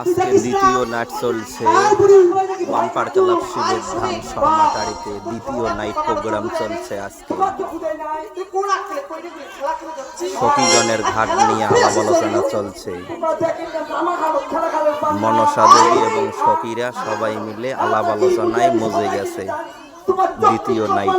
আজকে দ্বিতীয় নাইট চলছে। বাম্পার ক্লাব শিবের ধাম শর্মাটারিতে দ্বিতীয় নাইট প্রোগ্রাম চলছে আজকে? সখীগণের ঘাট নিয়ে আলাপ আলোচনা চলছে। মনসা দেবী এবং সখীরা সবাই মিলে আলাপ আলোচনায় মজে গেছে। দ্বিতীয় নাইট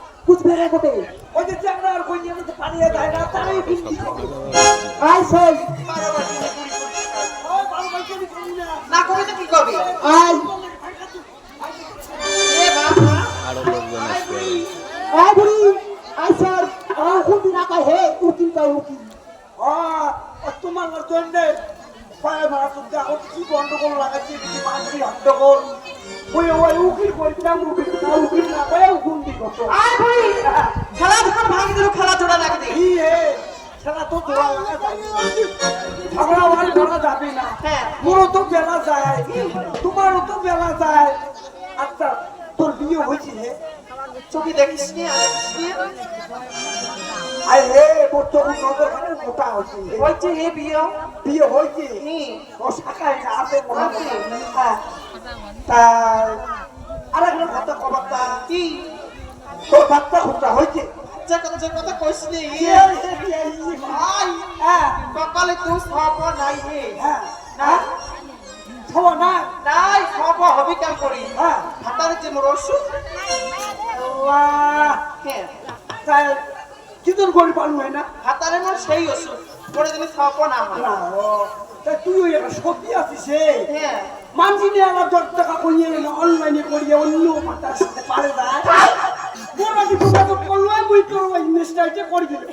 কুতবিয়ার কোটে ওই যে চ্যাংড়া আর কই নিয়ে তো পানিয়ে যায় না তারই কুন্তি করে আই সই। ওই বারো ভাই কেন করি না না করে তো কি করবি আই এ বাবা। আরও লোকজন আসবে। আই বুড়ি। বলছিলাম উকিল না উকিল না কয়ে উকিল কত আয় ভাই খেলা যখন ভাঙি দিল খেলা জোড়া লাগা কি হে সেটা তো তোরা লাগা যাবে ঝগড়া ওয়াল করা যাবে না হ্যাঁ। মোরও তো বেলা যায় তোমারও তো বেলা যায় আচ্ছা তোর বিয়ে হয়েছে হে চোখে দেখিস নি আর হে তোর চোখ নজর খানে মোটা হয়েছে হে। হে বিয়ে বিয়ে হয়েছে ও শাখায় না আছে মনে হ্যাঁ তা আর একটা কথা কবারটা কি? তোর বাচ্চা খুঁজা হয়েছে যে কথা কইস নি। হ্যাঁ। কপালে তুই সব নাই হে হ্যাঁ। হ্যাঁ? ছবো না নাই সব হবে কাম করি? হ্যাঁ। হাতারে যে মোর ওষুধ আল্লাহ তাই কি তোর গরিব পালু হয় না? হাতারে মোর সেই ওষুধ। করে দিলে সব না হয়। তুই একটা সত্যি আছিস হে? হ্যাঁ। মানছি নিয়ে আমার দশ টাকা করিয়ে অনলাইনে করিয়ে অন্য মাতার সাথে পারে যায়। মোটামুটি যোগাযোগ করল তোর ওই ইনভেস্টাইটে করে দিতে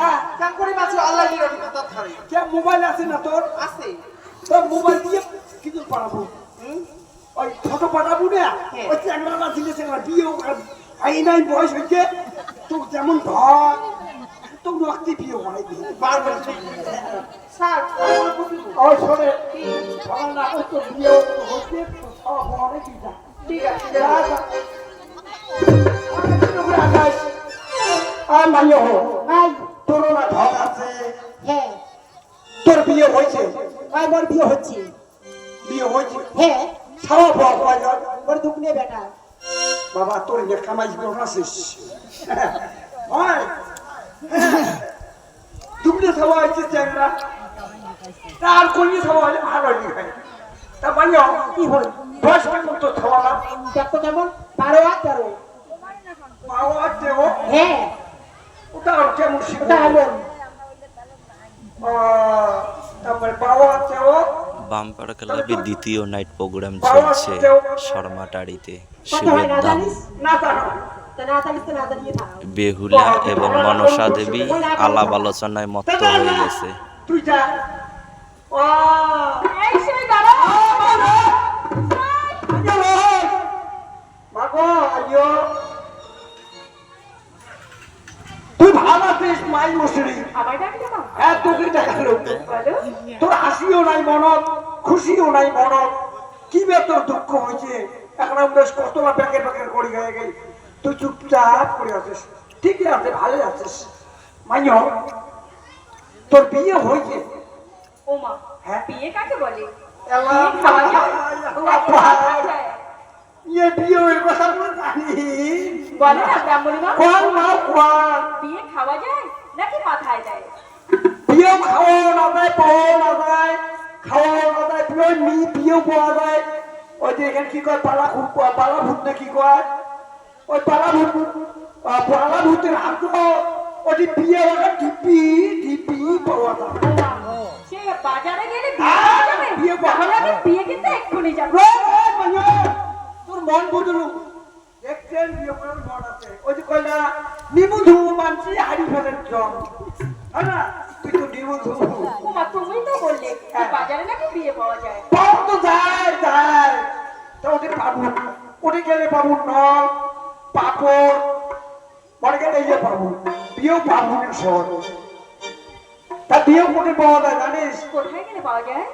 হ্যাঁ করে বাঁচো আল্লাহ কে মোবাইল আছে না তোর? আছে। তোর মোবাইল দিয়ে কিছু পাঠাবো ওই ফটো পাঠাবো না? হ্যাঁ। ওই চ্যাংড়া দিলে চ্যাংড়া বিয়ে আই নাই বয়স হয়েছে? তোর যেমন ধর। তোর রক্তি বিয়ে হয় বারবার স্যার ওই শোনে সকাল না ওই বিয়ে হচ্ছে সব অনেক যা ঠিক আছে। যা, যা। আকাশ। আর মাইয়ে হো। তোর না ধর আছে? হ্যাঁ। তোর বিয়ে হয়েছে? আমার বিয়ে হচ্ছে। বিয়ে হয়েছে? হ্যাঁ। ওর দুঃখ নিয়ে বেটা। বাবা তোর যে কামাই জীবন আছিস হয়। দুপুরে খাওয়া হয়েছে চ্যাংরা। তার কইয়ে খাওয়া হলে ভালো হয় তা মানে কি হল বয়স পর্যন্ত খাওয়া না দেখো কেমন? বারো আর তেরো। পাওয়া দেও হ্যাঁ। ওটা আর কেমন ওটা শিখতে এমন তারপরে পাওয়া দেও বাম্পার ক্লাবে দ্বিতীয় নাইট প্রোগ্রাম চলছে হয় শিবের না বেহুলা এবং মনসা দেবী আলাপ আলোচনায় মত্ত হয়ে গেছে হ্যাঁ তোর হাসিও নাই মনত খুশিও নাই মনত কি বে তোর দুঃখ হয়েছে এখন বেশ কতবার ব্যাকের ব্যাকের করি হয়ে গেল তুই চুপচাপ করে আছিস। ঠিকই আছে ভালো আছিস। মাইও তোর বিয়ে হয়েছে? ওমা হ্যাঁ। বিয়ে কাকে বলে? খাওয়া যায়? খাওয়া বিয়ে মা মা খাওয়া নাকি মাথায় না যায় না যায় খাওয়াও না যায় বিয়ে নি বিয়েও পাওয়া যায়। ওই যে এখানে কি কয় পালা ভূত পালা ভূত না কি কয়? ওই পালা ভূত আহ, পালা ওই যে বিয়ে ঢিপি ঢিপি পাওয়া বাজারে গেলে বিয়ে পাওয়া বিয়ে পাওয়া তাহলে আমি বিয়ে কিন্তু এক্ষুনি যাব। রে, রে, মাইয়া, তোর মন বদলু দেখছেন বিয়ে করার মন আছে। ওই যে মানছি ফেলের জম হ্যাঁ না? তুই তো নিবন্ধু ওমা তুমি তো বললে বাজারে নাকি বিয়ে পাওয়া যায়। পাও তো যায় যায় তা ওদের পাবো। ওদের গেলে পাবো ন। পাপড় পরে গেলে পাবো বিয়েও পাবো শহর তা বিয়েও কোটে পাওয়া যায় জানিস? কোথায় গেলে পাওয়া যায়?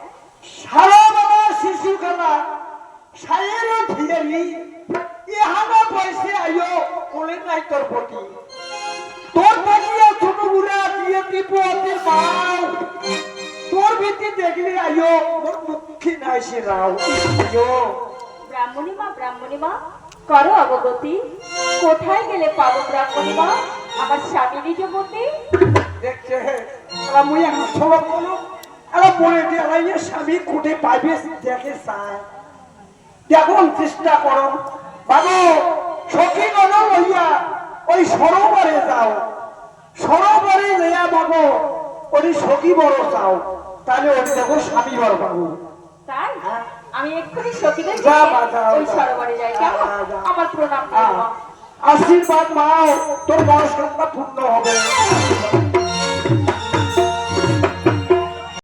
সারা বাবা শিশু খেলা সায়ের ভিড়ি ইহানা পয়সে আইও কোলে নাই তোর প্রতি। তোর দেখিয়ে ছোট বুড়া দিয়ে দিব অতির মাও তোর ভিত্তি দেখলি আইও মোর মুখী নাই সে রাও। ব্রাহ্মণী মা ব্রাহ্মণী মা করো অবগতি। কোথায় গেলে পাবো আমার স্বামী নিজপতি দেখছে এরা মুই এখন বলো। মনে দিয়ে এরা স্বামী কুটে পাইবে দেখে চায় দেখুন চেষ্টা করো। বাবু সখী গণ ওই সরোবরে যাও। সরোবরে লইয়া বাবু ওই সখী বড় চাও। তাহলে ওই দেখো স্বামী বড় পাবো তাই? আমি এক্ষুনি সখীদের যা ওই। সরোবরে যাই। কেমন? যা, যা। আমার প্রণাম। आशीर्वाद माओ तुम्हारा पूर्ण हो गए